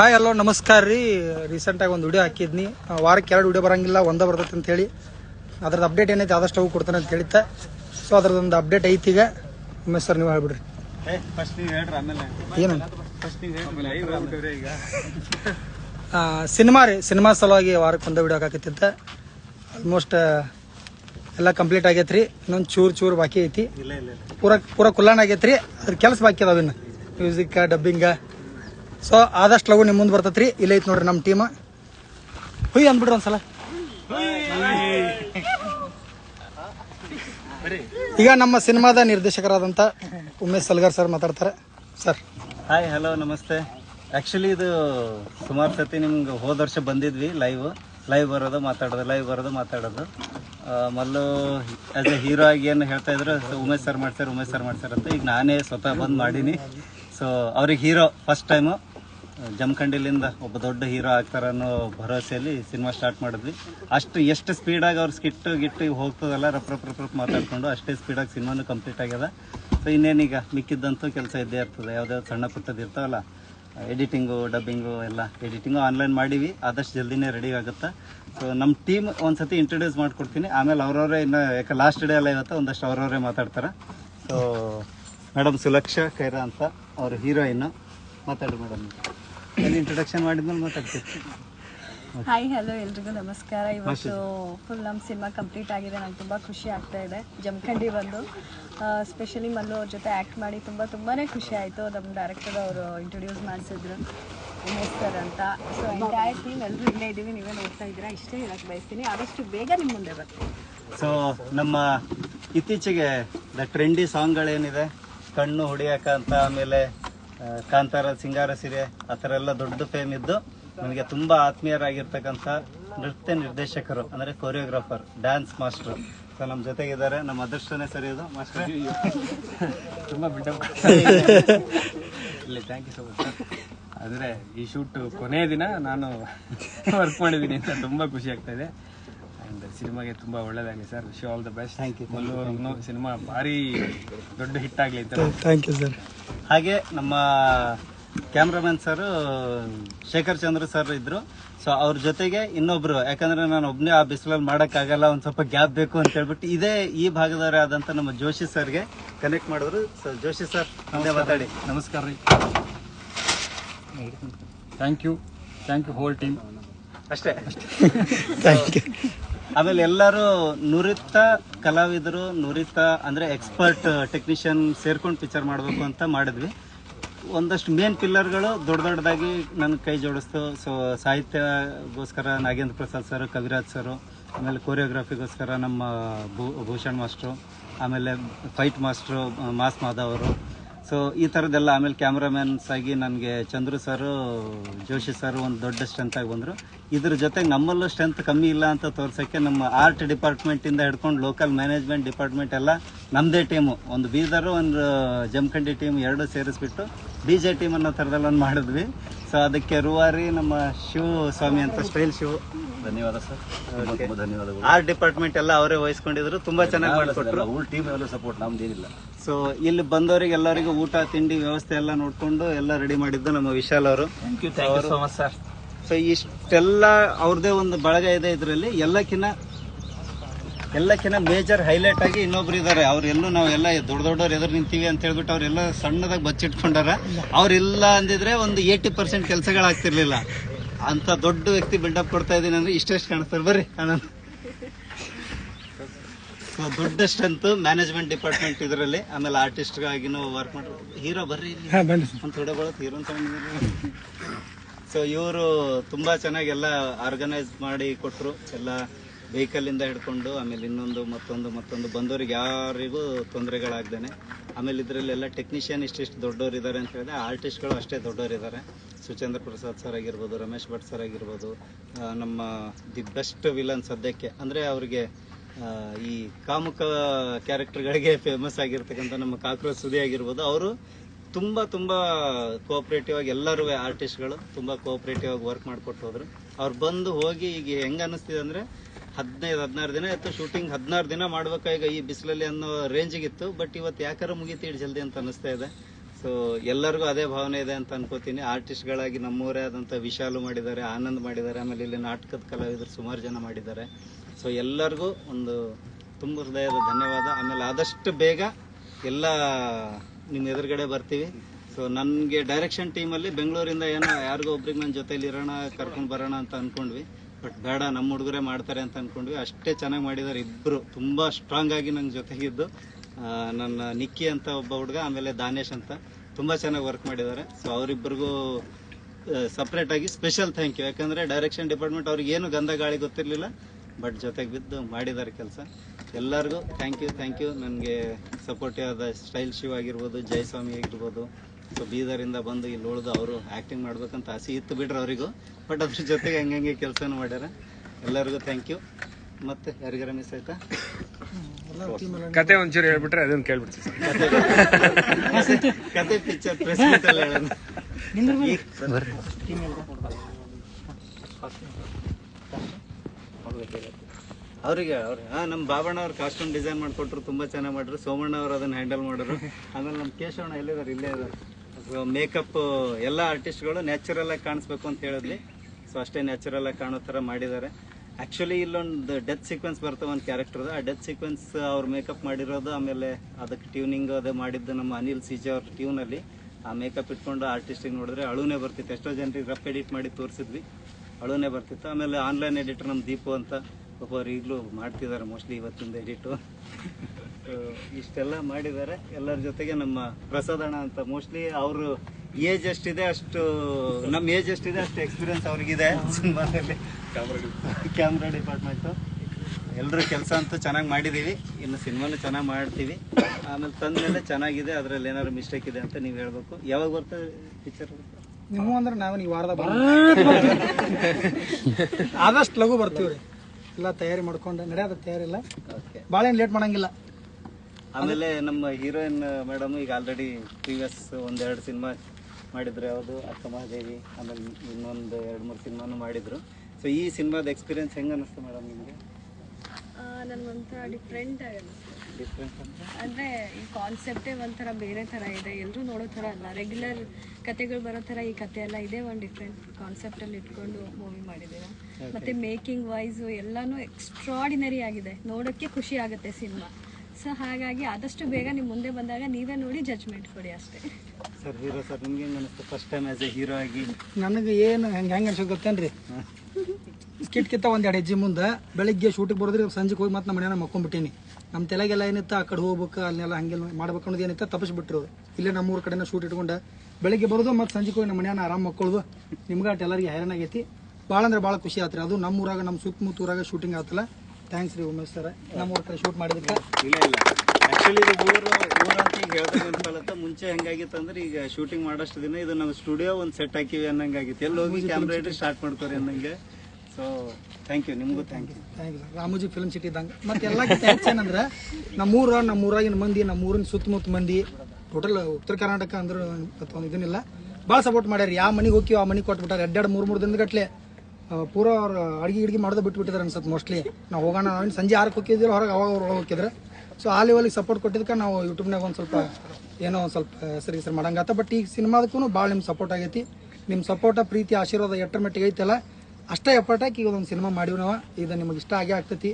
Hi hello ನಮಸ್ಕಾರ ರೀ. ರೀಸೆಂಟಾಗಿ ಒಂದು ವಿಡಿಯೋ ಹಾಕಿದ್ನಿ. ವಾರಕ್ಕೆ ಎರಡು ವಿಡಿಯೋ ಬರಂಗಿಲ್ಲ ಒಂದ ಬರ್ತೈತೆ ಅಂತ ಹೇಳಿ. ಅದ್ರದ್ದು ಅಪ್ಡೇಟ್ ಏನೈತೆ ಆದಷ್ಟು ಅವು ಕೊಡ್ತಾನೆ ಅಂತ ಹೇಳಿದ್ದೆ. ಸೊ ಅದ್ರದ್ದೊಂದು ಅಪ್ಡೇಟ್ ಐತಿ ಈಗ. ಉಮೇಶ್ ಸರ್ ನೀವು ಹೇಳ್ಬಿಡ್ರಿ. ಏನು? ಸಿನಿಮಾ ರೀ. ಸಿನಿಮಾ ಸಲುವಾಗಿ ವಾರಕ್ಕೆ ಒಂದೇ ವಿಡಿಯೋ ಹಾಕತ್ತಿದ್ದೆ ಆಲ್ಮೋಸ್ಟ್ ಎಲ್ಲ ಕಂಪ್ಲೀಟ್ ಆಗೈತ್ರಿ ಇನ್ನೊಂದು ಚೂರು ಚೂರು ಬಾಕಿ ಐತಿ. ಪೂರ ಪೂರ ಆಗೈತೆ ಆಗೈತ್ರಿ ಅದ್ರ ಕೆಲಸ ಬಾಕಿ ಅದಾವ ಇನ್ನು. ಮ್ಯೂಸಿಕ್ ಡಬ್ಬಿಂಗ ಸೊ ಆದಷ್ಟು ಲಗು ನಿಮ್ಮ ಮುಂದೆ ಬರ್ತೈತ್ರಿ. ಇಲ್ಲ ಐತಿ ನೋಡ್ರಿ ನಮ್ಮ ಟೀಮ್. ಹುಯ್ ಅಂದ್ಬಿಡ್ರಿ ಒಂದ್ಸಲ. ಈಗ ನಮ್ಮ ಸಿನಿಮಾದ ನಿರ್ದೇಶಕರಾದಂಥ ಉಮೇಶ್ ಸಲ್ಗಾರ್ ಸರ್ ಮಾತಾಡ್ತಾರೆ. ಸರ್. ಹಾಯ್ ಹಲೋ ನಮಸ್ತೆ. ಆ್ಯಕ್ಚುಲಿ ಇದು ಸುಮಾರು ಸತಿ ನಿಮ್ಗೆ ಹೋದ ವರ್ಷ ಬಂದಿದ್ವಿ ಲೈವ್ ಲೈವ್ ಬರೋದು ಮಾತಾಡೋದು ಲೈವ್ ಬರೋದು ಮಾತಾಡೋದು. ಮೊದಲು ಆ್ಯಸ್ ಎ ಹೀರೋ ಆಗಿ ಏನು ಹೇಳ್ತಾ ಇದ್ರು ಉಮೇಶ್ ಸರ್ ಮಾಡ್ತಾರೆ ಉಮೇಶ್ ಸರ್ ಮಾಡ್ತಾರೆ ಅಂತ. ಈಗ ನಾನೇ ಸ್ವತಃ ಬಂದು ಮಾಡೀನಿ. ಸೊ ಅವ್ರಿಗೆ ಹೀರೋ ಫಸ್ಟ್ ಟೈಮು ಜಮಖಂಡಿಲಿಂದ ಒಬ್ಬ ದೊಡ್ಡ ಹೀರೋ ಆಗ್ತಾರೆ ಅನ್ನೋ ಭರವಸೆಯಲ್ಲಿ ಸಿನಿಮಾ ಸ್ಟಾರ್ಟ್ ಮಾಡಿದ್ವಿ. ಅಷ್ಟು ಎಷ್ಟು ಸ್ಪೀಡಾಗಿ ಅವ್ರು ಸ್ಕಿಟ್ಟು ಗಿಟ್ಟು ಹೋಗ್ತದಲ್ಲ, ರಪ್ ರಪ್ ರಪ್ ಮಾತಾಡ್ಕೊಂಡು ಅಷ್ಟೇ ಸ್ಪೀಡಾಗಿ ಸಿನಿಮಾನು ಕಂಪ್ಲೀಟ್ ಆಗ್ಯದ. ಸೊ ಇನ್ನೇನೀಗ ಮಿಕ್ಕಿದ್ದಂತೂ ಕೆಲಸ ಇದ್ದೇ ಇರ್ತದೆ. ಯಾವುದ್ಯಾವ್ದು ಸಣ್ಣ ಪುಟ್ಟದ್ದು ಇರ್ತಾವಲ್ಲ ಎಡಿಟಿಂಗು ಡಬ್ಬಿಂಗು ಎಲ್ಲ ಎಡಿಟಿಂಗು ಆನ್ಲೈನ್ ಮಾಡೀವಿ. ಆದಷ್ಟು ಜಲ್ದಿನೇ ರೆಡಿ ಆಗುತ್ತೆ. ಸೊ ನಮ್ಮ ಟೀಮ್ ಒಂದು ಸತಿ ಇಂಟ್ರೊಡ್ಯೂಸ್ ಮಾಡಿಕೊಡ್ತೀನಿ. ಆಮೇಲೆ ಅವ್ರವರೇ ಇನ್ನು, ಯಾಕೆ ಲಾಸ್ಟ್ ಡೇ ಎಲ್ಲ ಇವತ್ತು, ಒಂದಷ್ಟು ಅವ್ರವರೇ ಮಾತಾಡ್ತಾರೆ. ಸೊ ಮೇಡಮ್ ಸುಲಕ್ಷ ಖೈರಾ ಅಂತ, ಅವರು ಹೀರೋಯಿನ್ನು ಮಾತಾಡು ಮೇಡಮ್ ಇಂಟ್ರೊಡಕ್ಷನ್ ಮಾಡಿದ್ಮೇಲೆ ಮಾತಾಡ್ತೀವಿ. ಹಾಯ್ ಹಲೋ ಎಲ್ರಿಗೂ ನಮಸ್ಕಾರ. ಇವತ್ತು ಫುಲ್ ನಮ್ಮ ಸಿನಿಮಾ ಕಂಪ್ಲೀಟ್ ಆಗಿದೆ. ನಂಗೆ ತುಂಬ ಖುಷಿ ಆಗ್ತಾ ಇದೆ. ಜಮಖಂಡಿ ಬಂದು ಸ್ಪೆಷಲಿ ಮಲ್ಲು ಅವ್ರ ಜೊತೆ ಆ್ಯಕ್ಟ್ ಮಾಡಿ ತುಂಬ ತುಂಬಾ ಖುಷಿ ಆಯಿತು. ನಮ್ಮ ಡೈರೆಕ್ಟರ್ ಅವರು ಇಂಟ್ರೊಡ್ಯೂಸ್ ಮಾಡಿಸಿದ್ರು ಉಮೇಶ್ ಸರ್ ಅಂತ. ಸೊ ಎಂಟೈರ್ ಟೀಮ್ ಎಲ್ಲರೂ ಇಲ್ಲೇ ಇದ್ದೀವಿ ನೀವೇ ನೋಡ್ತಾ ಇದ್ದೀರಾ? ಇಷ್ಟೇ ಹೇಳಕ್ಕೆ ಬಯಸ್ತೀನಿ. ಆದಷ್ಟು ಬೇಗ ನಿಮ್ಮ ಮುಂದೆ ಬರ್ತೀನಿ ಸೊ ನಮ್ಮ ಇತ್ತೀಚೆಗೆ ದ ಟ್ರೆಂಡಿ ಸಾಂಗ್ಗಳೇನಿದೆ ಕಣ್ಣು ಹೊಡಿಯಕ್ಕಂತ ಆಮೇಲೆ ಕಾಂತಾರ ಸಿಂಗಾರ ಸೀರೆ ಆ ಥರ ಎಲ್ಲ ದೊಡ್ಡ ಫೇಮ್ ಇದ್ದು ನನಗೆ ತುಂಬ ಆತ್ಮೀಯರಾಗಿರ್ತಕ್ಕಂಥ ನೃತ್ಯ ನಿರ್ದೇಶಕರು ಅಂದರೆ ಕೊರಿಯೋಗ್ರಾಫರ್ ಡ್ಯಾನ್ಸ್ ಮಾಸ್ಟರ್ ಸೊ ನಮ್ಮ ಜೊತೆಗಿದ್ದಾರೆ ನಮ್ಮ ಅದೃಷ್ಟನೇ ಸರಿ ಇದು ಮಾಸ್ಟರ್. ತುಂಬ ಬಿಲ್ಡಪ್ ಇಲ್ಲಿ thank you so much sir ಆದರೆ ಈ ಶೂಟ್ ಕೊನೆಯ ದಿನ ನಾನು ವರ್ಕ್ ಮಾಡಿದ್ದೀನಿ ಅಂತ ತುಂಬ ಖುಷಿ ಆಗ್ತಾ ಇದೆ. ಆ್ಯಂಡ್ ಸಿನಿಮಾಗೆ ತುಂಬ ಒಳ್ಳೆಯದಾಗಲಿ sir wish all the best thank you ಮಲ್ಲೂರ್ಗೂ cinema ಭಾರಿ ದೊಡ್ಡ ಹಿಟ್ ಆಗಲಿ ಅಂತ ಥ್ಯಾಂಕ್ ಯು ಸರ್ ಹಾಗೆ ನಮ್ಮ cameraman sir Shekhar Chandra sir ಇದ್ರು. ಸೊ ಅವ್ರ ಜೊತೆಗೆ ಇನ್ನೊಬ್ರು ಯಾಕಂದ್ರೆ ನಾನು ಒಬ್ಬನೇ ಆ ಬಿಸಿಲಲ್ಲಿ ಮಾಡೋಕ್ಕಾಗಲ್ಲ ಒಂದು ಸ್ವಲ್ಪ ಗ್ಯಾಪ್ ಬೇಕು ಅಂತ ಹೇಳ್ಬಿಟ್ಟು ಇದೇ ಈ ಭಾಗದವರೇ ಆದಂಥ ನಮ್ಮ ಜೋಶಿ ಸರ್ಗೆ ಕನೆಕ್ಟ್ ಮಾಡಿದ್ರು. ಸೊ ಜೋಶಿ ಸರ್ ಮುಂದೆ ಮಾತಾಡಿ. ನಮಸ್ಕಾರ ರೀ. Thank you thank you whole team ಅಷ್ಟೇ. ಥ್ಯಾಂಕ್ ಯು ಆಮೇಲೆ ಎಲ್ಲರೂ ನುರಿತ ಕಲಾವಿದರು, ನುರಿತ ಅಂದ್ರೆ ಎಕ್ಸ್ಪರ್ಟ್ ಟೆಕ್ನಿಷಿಯನ್ ಸೇರ್ಕೊಂಡು ಪಿಕ್ಚರ್ ಮಾಡಬೇಕು ಅಂತ ಮಾಡಿದ್ವಿ. ಒಂದಷ್ಟು ಮೇನ್ ಪಿಲ್ಲರ್ಗಳು ದೊಡ್ಡ ದೊಡ್ಡದಾಗಿ ನನ್ನ ಕೈ ಜೋಡಿಸ್ತು. ಸೊ ಸಾಹಿತ್ಯಗೋಸ್ಕರ ನಾಗೇಂದ್ರ ಪ್ರಸಾದ್ ಸರ್ ಕವಿರಾಜ್ ಸರ್ ಆಮೇಲೆ ಕೊರಿಯೋಗ್ರಫಿಗೋಸ್ಕರ ನಮ್ಮ ಭೂಷಣ್ ಮಾಸ್ಟ್ರು ಆಮೇಲೆ ಫೈಟ್ ಮಾಸ್ಟ್ರು ಮಾಸ್ ಮಾಧವರು ಸೊ ಈ ಥರದ್ದೆಲ್ಲ ಆಮೇಲೆ ಕ್ಯಾಮ್ರಾಮ್ಯಾನ್ಸ್ ಆಗಿ ನನಗೆ ಚಂದ್ರು ಸರು ಜೋಶಿ ಸರು ಒಂದು ದೊಡ್ಡ ಸ್ಟ್ರೆಂತ್ ಆಗಿ ಬಂದರು. ಇದ್ರ ಜೊತೆಗೆ ನಮ್ಮಲ್ಲೂ ಸ್ಟ್ರೆಂತ್ ಕಮ್ಮಿ ಇಲ್ಲ ಅಂತ ತೋರ್ಸೋಕ್ಕೆ ನಮ್ಮ ಆರ್ಟ್ ಡಿಪಾರ್ಟ್ಮೆಂಟಿಂದ ಹಿಡ್ಕೊಂಡು ಲೋಕಲ್ ಮ್ಯಾನೇಜ್ಮೆಂಟ್ ಡಿಪಾರ್ಟ್ಮೆಂಟ್ ಎಲ್ಲ ನಮ್ಮದೇ ಟೀಮು ಒಂದು ಬೀದರು ಒಂದು ಜಮಖಂಡಿ ಟೀಮ್ ಎರಡು ಸೇರಿಸ್ಬಿಟ್ಟು ಬಿ ಜೆ ಟೀಮ್ ಅನ್ನೋ ಥರದಲ್ಲಿ ಒಂದು ಮಾಡಿದ್ವಿ. ಸೊ ಅದಕ್ಕೆ ರೂವಾರಿ ನಮ್ಮ ಶಿವ ಸ್ವಾಮಿ ಅಂತ ಸ್ಟೈಲ್ ಶಿವ. ಧನ್ಯವಾದ ಸರ್. ಧನ್ಯವಾದಗಳು. ಆರ್ಟ್ ಡಿಪಾರ್ಟ್ಮೆಂಟ್ ಎಲ್ಲ ಅವರೇ ವಹಿಸ್ಕೊಂಡಿದ್ರು. ತುಂಬಾ ಚೆನ್ನಾಗಿ ಮಾಡಿಕೊಟ್ರು. ಟೀಮ್ ಎಲ್ಲ ಸಪೋರ್ಟ್ ನಮ್ದೇನಿಲ್ಲ. ಸೊ ಇಲ್ಲಿ ಬಂದವರಿಗೆ ಎಲ್ಲರಿಗೂ ಊಟ ತಿಂಡಿ ವ್ಯವಸ್ಥೆ ಎಲ್ಲ ನೋಡ್ಕೊಂಡು ಎಲ್ಲ ರೆಡಿ ಮಾಡಿದ್ದು ನಮ್ಮ ವಿಶಾಲ್ ಅವರು. Thank you thank you so much sir so ಇಷ್ಟೆಲ್ಲ ಅವ್ರದೇ ಒಂದು ಬಳಗ ಇದೆ ಇದರಲ್ಲಿ. ಎಲ್ಲಕ್ಕಿನ್ನ ಎಲ್ಲಕ್ಕಿಂತ ಮೇಜರ್ ಹೈಲೈಟ್ ಆಗಿ ಇನ್ನೊಬ್ರು ಇದಾರೆ. ಅವ್ರೆಲ್ಲೂ ನಾವೆಲ್ಲ ದೊಡ್ಡ ದೊಡ್ಡವ್ರು ಎದುರು ನಿಂತೀವಿ ಅಂತ ಹೇಳ್ಬಿಟ್ಟು ಅವರೆಲ್ಲ ಸಣ್ಣದಾಗಿ ಬಚ್ಚಿಟ್ಕೊಂಡಾರ. ಅವ್ರಿಲ್ಲ ಅಂದಿದ್ರೆ ಒಂದು ಏಯ್ಟಿ ಪರ್ಸೆಂಟ್ ಕೆಲಸಗಳಾಗ್ತಿರ್ಲಿಲ್ಲ ಅಂತ ದೊಡ್ಡ ವ್ಯಕ್ತಿ ಬಿಲ್ಡಪ್ ಕೊಡ್ತಾ ಇದ್ದೀನಿ ಅಂದ್ರೆ ಇಷ್ಟೆಷ್ಟು ಕಾಣಿಸ್ತಾರೆ. ಬರ್ರಿ ಆನಂದ್ ಸೊ ದೊಡ್ಡ ಸ್ಟ್ರೆಂತ್ ಮ್ಯಾನೇಜ್ಮೆಂಟ್ ಡಿಪಾರ್ಟ್ಮೆಂಟ್ ಇದರಲ್ಲಿ. ಆಮೇಲೆ ಆರ್ಟಿಸ್ಟ್ ಆಗಿನೂ ವರ್ಕ್ ಮಾಡಿ ಹೀರೋ ಬರ್ರಿ ಒಂದು ಥೋಡೆ ಬಳತ್ ಹೀರೋ ಸೊ ಇವರು ತುಂಬಾ ಚೆನ್ನಾಗಿ ಎಲ್ಲ ಆರ್ಗನೈಸ್ ಮಾಡಿ ಕೊಟ್ಟರು ಎಲ್ಲ ವೆಹಿಕಲ್ ಇಂದ ಹಿಡ್ಕೊಂಡು ಆಮೇಲೆ ಇನ್ನೊಂದು ಮತ್ತೊಂದು ಮತ್ತೊಂದು. ಬಂದವರಿಗೆ ಯಾರಿಗೂ ತೊಂದರೆಗಳಾಗ್ದೇನೆ. ಆಮೇಲೆ ಇದರಲ್ಲಿ ಎಲ್ಲ ಟೆಕ್ನಿಷಿಯನ್ ಇಷ್ಟಿಷ್ಟು ದೊಡ್ಡವ್ರು ಇದ್ದಾರೆ ಅಂತ ಹೇಳಿದ್ರೆ ಆರ್ಟಿಸ್ಟ್ಗಳು ಅಷ್ಟೇ ದೊಡ್ಡವ್ರು ಇದ್ದಾರೆ ಸುಚೇಂದ್ರ ಪ್ರಸಾದ್ ಸರ್ ಆಗಿರ್ಬೋದು ರಮೇಶ್ ಭಟ್ ಸರ್ ಆಗಿರ್ಬೋದು ನಮ್ಮ ದಿ ಬೆಸ್ಟ್ ವಿಲನ್ ಸದ್ಯಕ್ಕೆ. ಅಂದರೆ ಅವರಿಗೆ ಈ ಕಾಮುಕ ಕ್ಯಾರೆಕ್ಟರ್ಗಳಿಗೆ ಫೇಮಸ್ ಆಗಿರ್ತಕ್ಕಂಥ ನಮ್ಮ ಕಾಕ್ರೋಚ್ ಸುದಿ ಆಗಿರ್ಬೋದು. ಅವರು ತುಂಬ ತುಂಬ ಕೋಆಪ್ರೇಟಿವ್ ಆಗಿ ಎಲ್ಲರೂ ಆರ್ಟಿಸ್ಟ್ಗಳು ತುಂಬ ಕೋಆಪ್ರೇಟಿವ್ ಆಗಿ ವರ್ಕ್ ಮಾಡಿಕೊಟ್ಟು ಹೋದ್ರು. ಅವ್ರು ಬಂದು ಹೋಗಿ ಈಗ ಹೆಂಗೆ ಅನ್ನಿಸ್ತಿದೆ ಅಂದರೆ ಹದಿನೈದು, ಹದಿನಾರು ದಿನ ಇತ್ತು. ಶೂಟಿಂಗ್ ಹದಿನಾರು ದಿನ ಮಾಡ್ಬೇಕಾಗ ಈ ಬಿಸಿಲಲ್ಲಿ ಅನ್ನೋ ರೇಂಜಿಗಿತ್ತು ಬಟ್ ಇವತ್ತು ಯಾಕಾರ ಮುಗಿತೀಡ್ ಜಲ್ದಿ ಅಂತ ಅನ್ನಿಸ್ತಾ ಇದೆ. ಸೊ ಎಲ್ಲರಿಗೂ ಅದೇ ಭಾವನೆ ಇದೆ ಅಂತ ಅನ್ಕೋತೀನಿ. ಆರ್ಟಿಸ್ಟ್ಗಳಾಗಿ ನಮ್ಮೂರೇ ಆದಂಥ ವಿಶಾಲು ಮಾಡಿದ್ದಾರೆ, ಆನಂದ್ ಮಾಡಿದ್ದಾರೆ, ಆಮೇಲೆ ಇಲ್ಲಿ ನಾಟಕದ ಕಲಾವಿದರು ಸುಮಾರು ಜನ ಮಾಡಿದ್ದಾರೆ. ಸೊ ಎಲ್ಲರಿಗೂ ಒಂದು ತುಂಬ ಹೃದಯದ ಧನ್ಯವಾದ. ಆಮೇಲೆ ಆದಷ್ಟು ಬೇಗ ಎಲ್ಲ ನಿಮ್ಮ ಎದುರುಗಡೆ ಬರ್ತೀವಿ. ಸೊ ನನಗೆ ಡೈರೆಕ್ಷನ್ ಟೀಮಲ್ಲಿ ಬೆಂಗಳೂರಿಂದ ಏನೋ ಯಾರಿಗೋ ಒಬ್ರಿಗೆ ನನ್ನ ಜೊತೆಲಿ ಇರೋಣ, ಕರ್ಕೊಂಡು ಬರೋಣ ಅಂತ ಅನ್ಕೊಂಡ್ವಿ. ಬಟ್ ಬೇಡ, ನಮ್ಮ ಹುಡುಗರೇ ಮಾಡ್ತಾರೆ ಅಂತ ಅನ್ಕೊಂಡ್ವಿ. ಅಷ್ಟೇ ಚೆನ್ನಾಗಿ ಮಾಡಿದ್ದಾರೆ ಇಬ್ಬರು ತುಂಬ ಸ್ಟ್ರಾಂಗ್ ಆಗಿ ನನ್ನ ಜೊತೆಗಿದ್ದು. ನನ್ನ ನಿಕ್ಕಿ ಅಂತ ಒಬ್ಬ ಹುಡುಗ, ಆಮೇಲೆ ದಾನೇಶ್ ಅಂತ. ತುಂಬ ಚೆನ್ನಾಗಿ ವರ್ಕ್ ಮಾಡಿದ್ದಾರೆ. ಸೊ ಅವರಿಬ್ಬರಿಗೂ ಸಪ್ರೇಟ್ ಆಗಿ ಸ್ಪೆಷಲ್ ಥ್ಯಾಂಕ್ ಯು ಯಾಕಂದ್ರೆ ಡೈರೆಕ್ಷನ್ ಡಿಪಾರ್ಟ್ಮೆಂಟ್ ಅವ್ರಿಗೆ ಏನು ಗಂಧ ಗಾಳಿ ಗೊತ್ತಿರಲಿಲ್ಲ ಬಟ್ ಜೊತೆಗೆ ಬಿದ್ದು ಮಾಡಿದ್ದಾರೆ ಕೆಲಸ. ಎಲ್ಲರಿಗೂ ಥ್ಯಾಂಕ್ ಯು ಥ್ಯಾಂಕ್ ಯು ನನಗೆ ಸಪೋರ್ಟಿವ್ ಆದ ಸ್ಟೈಲ್ ಶಿವ್ ಆಗಿರ್ಬೋದು, ಜಯಸ್ವಾಮಿ ಆಗಿರ್ಬೋದು. ಸೊ ಬೀದರಿಂದ ಬಂದು ಇಲ್ಲಿ ಉಳಿದು ಅವರು ಆ್ಯಕ್ಟಿಂಗ್ ಮಾಡ್ಬೇಕಂತ ಆಸೆ ಇತ್ತು ಬಿಡ್ರಿ ಅವರಿಗೂ. ಬಟ್ ಅದ್ರ ಜೊತೆಗೆ ಹಂಗಂಗೆ ಕೆಲಸನೂ ಮಾಡ್ಯಾರ. ಎಲ್ಲರಿಗೂ ಥ್ಯಾಂಕ್ ಯು ಮತ್ತೆ ಯಾರಿಗಾರ ಮಿಸ್ ಆಯ್ತಾ? ಕತೆ ಒಂಚೂರು ಹೇಳ್ಬಿಟ್ರೆ ಅದನ್ನ ಕೇಳ್ಬಿಡ್ತೀವಿ ಸರ್. ಕತೆ ಪಿಕ್ಚರ್ ಪ್ರೆಸ್ ಅವ್ರಿಗೆ ಅವ್ರಿಗೆ. ಹಾ ನಮ್ಮ ಬಾಬಣ್ಣ ಅವ್ರು ಕಾಸ್ಟ್ಯೂಮ್ ಡಿಸೈನ್ ಮಾಡ್ಕೊಟ್ರು ತುಂಬಾ ಚೆನ್ನಾಗಿ ಮಾಡಿದ್ರು. ಸೋಮಣ್ಣ ಅವ್ರು ಅದನ್ನ ಹ್ಯಾಂಡಲ್ ಮಾಡಿದ್ರು. ಆಮೇಲೆ ನಮ್ಮ ಕೇಶವಣ್ಣ ಎಲ್ಲಿದ್ದಾರೆ ಇಲ್ಲೇ ಇದಾರೆ. ಮೇಕಪ್ ಎಲ್ಲ ಆರ್ಟಿಸ್ಟ್ಗಳು ನ್ಯಾಚುರಲ್ ಆಗಿ ಕಾಣಿಸ್ಬೇಕು ಅಂತ ಹೇಳಿದ್ವಿ. ಸೊ ಅಷ್ಟೇ ನ್ಯಾಚುರಲ್ ಆಗಿ ಕಾಣೋ ಥರ ಮಾಡಿದ್ದಾರೆ. ಆಕ್ಚುಲಿ ಇಲ್ಲೊಂದು ಡೆತ್ ಸೀಕ್ವೆನ್ಸ್ ಬರ್ತಾವ ಒಂದು ಕ್ಯಾರೆಕ್ಟರ್ ಆ ಡೆತ್ ಸೀಕ್ವೆನ್ಸ್ ಅವ್ರ ಮೇಕಪ್ ಮಾಡಿರೋದು, ಆಮೇಲೆ ಅದಕ್ಕೆ ಟ್ಯೂನಿಂಗ್ ಅದೇ ಮಾಡಿದ್ದು ನಮ್ಮ ಅನಿಲ್ ಸಿಜೆ ಅವ್ರ ಟ್ಯೂನಲ್ಲಿ ಆ ಮೇಕಪ್ ಇಟ್ಕೊಂಡು ಆರ್ಟಿಸ್ಟಿಗೆ ನೋಡಿದ್ರೆ ಅಳುನೇ ಬರ್ತಿತ್ತು. ಎಷ್ಟೋ ಜನರಿಗೆ ರಫ್ ಎಡಿಟ್ ಮಾಡಿ ತೋರಿಸಿದ್ವಿ. ಅಳುನೇ ಬರ್ತಿತ್ತು. ಆಮೇಲೆ ಆನ್ಲೈನ್ ಎಡಿಟರ್ ನಮ್ಮ ದೀಪು ಅಂತ ಒಬ್ಬರು ಈಗಲೂ ಮಾಡ್ತಿದ್ದಾರೆ ಮೋಸ್ಟ್ಲಿ ಇವತ್ತಿಂದ ಎಡಿಟು ಇಷ್ಟೆಲ್ಲ ಮಾಡಿದ್ದಾರೆ. ಎಲ್ಲರ ಜೊತೆಗೆ ನಮ್ಮ ಪ್ರಸಾದಣ ಅಂತ ಮೋಸ್ಟ್ಲಿ ಅವರು ಏಜ್ ಎಷ್ಟಿದೆ ಅಷ್ಟು ನಮ್ಮ ಏಜ್ ಎಷ್ಟಿದೆ ಅಷ್ಟು ಎಕ್ಸ್ಪೀರಿಯನ್ಸ್ ಅವ್ರಿಗಿದೆ ಸಿನಿಮಾದಲ್ಲಿ. ಕ್ಯಾಮ್ರಾ ಡಿಪಾರ್ಟ್ಮೆಂಟು ಎಲ್ಲರೂ ಕೆಲಸ ಅಂತೂ ಚೆನ್ನಾಗಿ ಮಾಡಿದ್ದೀವಿ ಇನ್ನು ಸಿನಿಮಾನು ಚೆನ್ನಾಗಿ ಮಾಡ್ತೀವಿ. ಆಮೇಲೆ ತಂದ್ಮೇಲೆ ಚೆನ್ನಾಗಿದೆ ಅದರಲ್ಲಿ ಏನಾದ್ರು ಮಿಸ್ಟೇಕ್ ಇದೆ ಅಂತ ನೀವು ಹೇಳ್ಬೇಕು. ಯಾವಾಗ ಬರ್ತದೆ ಪಿಕ್ಚರ್ ನೀವು ಅಂದ್ರೆ ನಾವು ಈ ವಾರದ ಆದಷ್ಟು ಲಘು ಬರ್ತೀವಿ ರೀ. ಎಲ್ಲ ತಯಾರಿ ಮಾಡ್ಕೊಂಡು ನಡೆಯೋದ ತಯಾರಿ ಇಲ್ಲ ಓಕೆ ಭಾಳ ಏನು ಲೇಟ್ ಮಾಡಂಗಿಲ್ಲ. ಆಮೇಲೆ ನಮ್ಮ ಹೀರೋಯಿನ್ ಮೇಡಮ್ ಈಗ ಆಲ್ರೆಡಿ ಪ್ರೀವಿಯಸ್ ಒಂದೆರಡು ಸಿನಿಮಾ ಮಾಡಿದ್ರು ಯಾವುದು ಅಕ್ಕ ಮಹಾದೇವಿ ಆಮೇಲೆ ಇನ್ನೊಂದು ಎರಡು ಮೂರು ಸಿನಿಮಾನು ಮಾಡಿದ್ರು. ಸೊ ಈ ಸಿನಿಮಾದ ಎಕ್ಸ್ಪೀರಿಯನ್ಸ್ ಹೆಂಗೆ ಅನಿಸ್ತು ಮೇಡಮ್ ನಿಮಗೆ? ನನಗೊಂಥರ ಡಿಫ್ರೆಂಟ್ ಆಗಿದೆ ಡಿಫ್ರೆಂಟ್ ಅಂದ್ರೆ? ಅಂದರೆ ಈ ಕಾನ್ಸೆಪ್ಟೇ ಒಂಥರ ಬೇರೆ ಥರ ಇದೆ. ಎಲ್ಲರೂ ನೋಡೋ ಥರ ಅಲ್ಲ. ರೆಗ್ಯುಲರ್ ಕತೆಗಳು ಬರೋ ಥರ ಈ ಕತೆ ಎಲ್ಲ ಇದೆ ಒಂದು ಡಿಫ್ರೆಂಟ್ ಕಾನ್ಸೆಪ್ಟಲ್ಲಿ ಇಟ್ಕೊಂಡು ಮೂವಿ ಮಾಡಿದ್ದೀರಾ. ಮತ್ತು ಮೇಕಿಂಗ್ ವೈಸು ಎಲ್ಲನೂ ಎಕ್ಸ್ಟ್ರಾಡಿನರಿ ಆಗಿದೆ. ನೋಡೋಕ್ಕೆ ಖುಷಿ ಆಗುತ್ತೆ ಸಿನಿಮಾ. ಸೊ ಹಾಗಾಗಿ ಆದಷ್ಟು ಬೇಗ ನಿಮ್ಮ ಮುಂದೆ ಬಂದಾಗ ನೀವೇ ನೋಡಿ ಜಜ್ಮೆಂಟ್ ಕೊಡಿ ಅಷ್ಟೇ. ಸರ್ ಹೀರೋ ಸರ್ ನಿಮ್ಗೆ ಹೆಂಗೆ ಅನಿಸ್ತು? First time as a hero ಆಗಿ? ನನಗೆ ಏನು ಹೆಂಗೆ ಹೆಂಗೆ ಅನ್ಸೋದು ಗೊತ್ತೇನ್ರಿ? ಸ್ಕಿಟ್ ಕಿತ್ತ ಒಂದು ಎರಡು ಹೆಜ್ಜೆ ಮುಂದೆ ಬೆಳಿಗ್ಗೆ ಶೂಟಿಗೆ ಬರೋದ್ರಿ ಸಂಜೆಗೆ ಹೋಗಿ ಮತ್ತೆ ನಮ್ಮ ಮನೆಯನ್ನ ಮಕ್ಕೊಂಡ್ಬಿಟ್ಟೀನಿ ನಮ್ಮ ತಲೆಗೆಲ್ಲ ಏನಿತ್ತು ಆ ಕಡೆ ಹೋಗ್ಬೇಕು ಅಲ್ಲೆಲ್ಲ ಹಂಗೆಲ್ಲ ಮಾಡ್ಬೇಕು ಅನ್ನೋದು ಏನಿತ್ತು ತಪ್ಪಿಸ್ಬಿಟ್ರು. ಇಲ್ಲೇ ನಮ್ಮೂರ ಕಡೆನ ಶೂಟ್ ಇಟ್ಕೊಂಡು ಬೆಳಿಗ್ಗೆ ಬರೋದು ಮತ್ತು ಸಂಜೆ ಹೋಗಿ ನಮ್ಮ ಮನೆಯನ್ನ ಆರಾಮ್ ಮಕ್ಕೊಳ್ಳೋದು ನಿಮ್ಗೆ ಅಟ್ ಎಲ್ಲರಿಗೆ ಹೈರಾಣ ಆಗೈತಿ. ಭಾಳ ಅಂದ್ರೆ ಭಾಳ ಖುಷಿ ಆತ್ರಿ. ಅದು ನಮ್ಮ ಊರಾಗ ನಮ್ಮ ಸುತ್ತಮುತ್ತ ಊರಾಗ ಶೂಟಿಂಗ್ ಆತಲ್ಲ. ಥ್ಯಾಂಕ್ಸ್ ರೀ ಉಮೇಶ್ ಸರ್. ನಮ್ಮ ಊರ ಕಡೆ ಶೂಟ್ ಮಾಡಿದ್ರೆ ಇಲ್ಲ ಇಲ್ಲ. ಆಕ್ಚುಲಿ ಇದು ಊರು ಊರು ಅಂತ ಈಗ ಹೇಳ್ದಾಗ ನೆನಪಲ್ಲತ್ತ ಮುಂಚೆ ಹೆಂಗಾಗಿತ್ತು ಅಂದ್ರೆ ಈಗ ಶೂಟಿಂಗ್ ಮಾಡೋಷ್ಟು ದಿನ ಇದು ನಮ್ಮ ಸ್ಟುಡಿಯೋ ಒಂದು ಸೆಟ್ ಹಾಕಿವಿ ಅನ್ನಂಗಾಗಿತ್ತು. ಎಲ್ಲಿ ಹೋಗಿ ಕ್ಯಾಮ್ರಾ ಇಟ್ಟು ಸ್ಟಾರ್ಟ್ ಮಾಡ್ಕೋರಿ ಅನ್ನಂಗೆ. ಸೊ ಥ್ಯಾಂಕ್ ಯು ನಿಮಗೂ thank you thank you Ramoji film city ಇದ್ದಂಗೆ. ಮತ್ತೆ ಎಲ್ಲ ಏನಂದ್ರೆ ನಮ್ಮೂರ ನಮ್ಮ ಊರಾಗಿನ ಮಂದಿ ನಮ್ಮ ಊರಿನ ಸುತ್ತಮುತ್ತ ಮಂದಿ ಟೋಟಲ್ ಉತ್ತರ ಕರ್ನಾಟಕ ಅಂದ್ರೆ ಒಂದು ಇದನ್ನಿಲ್ಲ. ಭಾಳ ಸಪೋರ್ಟ್ ಮಾಡ್ಯಾರ. ಯಾವ ಮನೆಗೆ ಹೋಗ್ತೀವಿ ಆ ಮನೆಗೆ ಕೊಟ್ಬಿಟ್ಟಾರೆ. ಎರಡೆರಡು ಮೂರು ಮೂರು ದಿನದ ಗಟ್ಲೆ ಪೂರ ಅವ್ರು ಅಡಿಗೆ ಗಿಡಿಗೆ ಮಾಡೋದು ಬಿಟ್ಬಿಟ್ಟಿದ್ದಾರೆ ಅನ್ಸತ್ತೆ ಮೋಸ್ಟ್ಲಿ ನಾವು ಹೋಗೋಣ ಸಂಜೆ ಆರಕ್ಕೆ ಹೋಗಿದ್ರು ಹೊರಗೆ ಅವಾಗ ಅವ್ರು ಒಳಗೆ ಹೋಗಿದ್ರೆ ಸೊ ಆ ಲೆವೆಲಿಗೆ ಸಪೋರ್ಟ್ ಕೊಟ್ಟಿದ್ದಕ್ಕೆ ನಾವು ಯೂಟ್ಯೂಬ್ನಾಗ ಒಂದು ಸ್ವಲ್ಪ ಏನೋ ಒಂದು ಸ್ವಲ್ಪ ಹೆಸರು ಹೆಸರು ಮಾಡಂಗಾತ ಬಟ್ ಈ ಸಿನಿಮಾದಕ್ಕೂ ಭಾಳ ನಿಮ್ಮ ಸಪೋರ್ಟ್ ಆಗೈತಿ. ನಿಮ್ಮ ಸಪೋರ್ಟ ಪ್ರೀತಿ ಆಶೀರ್ವಾದ ಎಟ್ಟರ ಮಟ್ಟಿಗೆ ಐತಲ್ಲ ಅಷ್ಟೇ ಎಫರ್ಟ್ ಹಾಕಿ ಈಗ ಒಂದು ಸಿನಿಮಾ ಮಾಡಿವಿ ನಾವು. ಇದು ನಿಮಗೆ ಇಷ್ಟ ಆಗೇ ಆಗ್ತೈತಿ.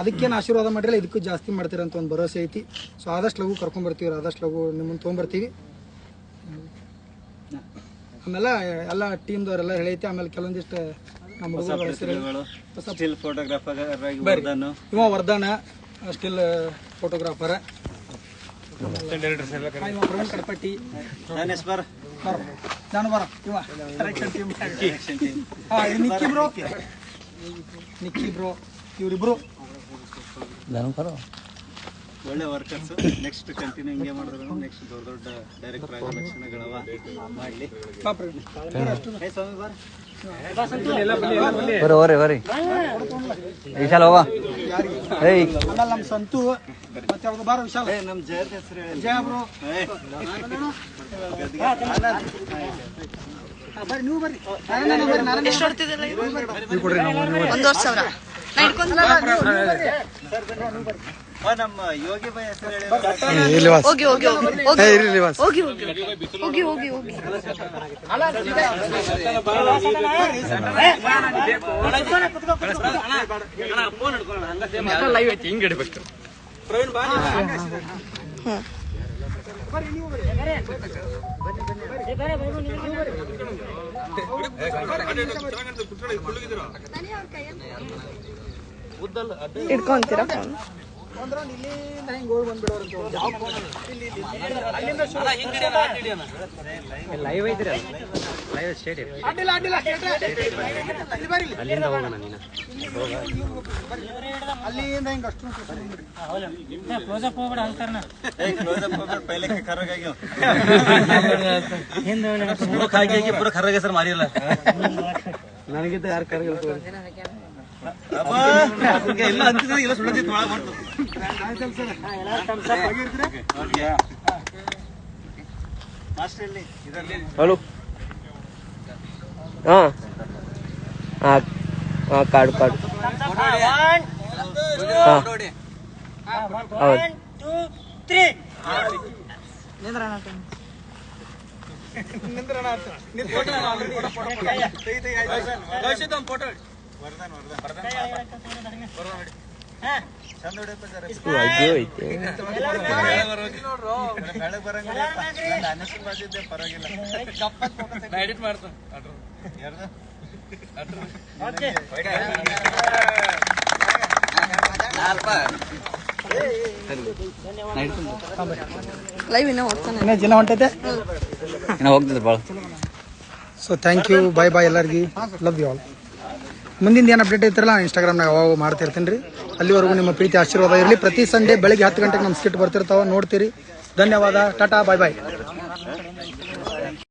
ಅದಕ್ಕೇನು ಆಶೀರ್ವಾದ ಮಾಡಿರಲ್ಲ ಇದಕ್ಕೂ ಜಾಸ್ತಿ ಮಾಡ್ತೀರ ಅಂತ ಒಂದು ಭರವಸೆ ಐತಿ. ಸೊ ಆದಷ್ಟು ಲಘು ಕರ್ಕೊಂಡ್ಬರ್ತೀವಿ ಆದಷ್ಟು ಲಘು ನಿಮ್ಮನ್ನು ತೊಗೊಂಬರ್ತೀವಿ. ಆಮೇಲೆ ಎಲ್ಲ ಟೀಮ್ದವರೆಲ್ಲ ಹೇಳೈತಿ ಆಮೇಲೆ ಕೆಲವೊಂದಿಷ್ಟು ನಮ್ಮ ವರ್ಧನ. ಸ್ಟಿಲ್ ಫೋಟೋಗ್ರಾಫರ್ ಇವ ಪ್ರವೀಣ್ ಕಡಪಟ್ಟಿ ದಾನೇಶ್ ಬರ್ ಬರ ನಾನು ಬರ ಇವ ಡೈರೆಕ್ಷನ್ ಟೀಮ್ ಹಾಂ ಇದು ನಿಕ್ಕಿ ಬ್ರೋ ನಿಕ್ಕಿ ಬ್ರೋ ಇವರಿಬ್ರು ಒಳ್ಳೆ ವರ್ಕರ್ಸ್ ನೆಕ್ಸ್ಟ್ ಕಂಟಿನ್ಯೂ ಹಿಂಗೆ ಮಾಡಿದ್ರು ನೆಕ್ಸ್ಟ್ ದೊಡ್ಡ ದೊಡ್ಡ ಡೈರೆಕ್ಟರ್ ಆಗೋ ಲಕ್ಷಣಗಳವ. ಮಾಡಲಿ. ಸ್ವಾಮಿ ಬರ್. ಬರ್ರಿ ಬರ್ರಿ ವಿಶಾಲ್ ಹೋಗ. ಆಮೇಲೆ ನಮ್ಮ ಸಂತು. ಮತ್ತೆ ಅವ್ರು ಬಾರ ವಿಶಾಲ? ಏ ನಮ್ಮ ಜಯದ ಹೆಸರು ಜಯ ಬ್ರೋ. ಬರ್ರಿ ನೀವು ಬರ್ರಿ. ಒಂದೂವರೆ ಸಾವಿರ ನಾ ಇಟ್ಕೊಂಡ್ ಆ, ನಮ್ಮ ಯೋಗಿ ಬಾಯ್ ಹೆಸರು ಹೇಳಿ. ಇಲ್ಲಿ ವಾಸ್ ಹೋಗಿ ಹೋಗಿ. ಹೋಗಿ ಹೋಗಿ ಇಟ್ಕೊಂತೀರಾ ಫೋನ್ ಲೈವ್ ಐತ್ರಿ ಲೈವ್ ಸ್ಟೇಡಿಯಂ ಅಲ್ಲಿಂದ ಹೋಗೋಣ ನೀನು. ಅಲ್ಲಿಂದ ಹಿಂಗ. ಅಷ್ಟು ಏ, close up ಹೋಗ್ಬೇಡ, ಪೈಲೆಕ್ಕೆ ಕರ್ರಗಾಗ್ಯಾವ. ಪೂರ ಖರ್ರಾಗ ಸರ್ ಮಾರಿಲ್ಲ. ನನಗಿದ್ದ ಯಾರು ಕರಗಲ್ಲ ಹಲೋ ಹಾ. ಹಾ ಕಾರ್ಡ್ ಕಾರ್ಡ್ ಹಾ. ಹೌದು. ಚಂದ ಹೊಡಿಯಪ್ಪ ಜರ. ಇದು ಅಯ್ಯೋ ಐತೆ ಬೆಳಗ್ ಬರಂಗಿಲ್ಲ ನಂದು ಅನಸ್ತು ಬಂದಿದ್ದೆ ಲೈವ್ ಇನ್ನೂ ಹೋಗ್ತಾನೆ ಜನ ಹೊಂಟೈತೆ ಇನ್ನ ಹೋಗ್ತಿದ್ರು ಭಾಳ so thank you bye bye ಎಲ್ಲರಿಗೂ ಲವ್ ಯು ಆಲ್ ಮುಂದಿನ ಏನು ಅಪ್ಡೇಟ್ ಐತಿರಲ್ಲ ಇನ್ಸ್ಟಾಗ್ರಾಮ್ನಾಗ ಅವಾಗ ಮಾಡ್ತಿರ್ತೀನಿ ರೀ. ಅಲ್ಲಿವರೆಗೂ ನಿಮ್ಮ ಪ್ರೀತಿ, ಆಶೀರ್ವಾದ ಇರಲಿ. ಪ್ರತಿ ಸಂಡೇ ಬೆಳಗ್ಗೆ ಹತ್ತು ಗಂಟೆಗೆ ನಮ್ಮ ಸ್ಕಿಟ್ ಬರ್ತಿರ್ತಾವೆ, ನೋಡ್ತೀರಿ. ಧನ್ಯವಾದ, ಟಾಟಾ ಬಾಯ್ ಬಾಯ್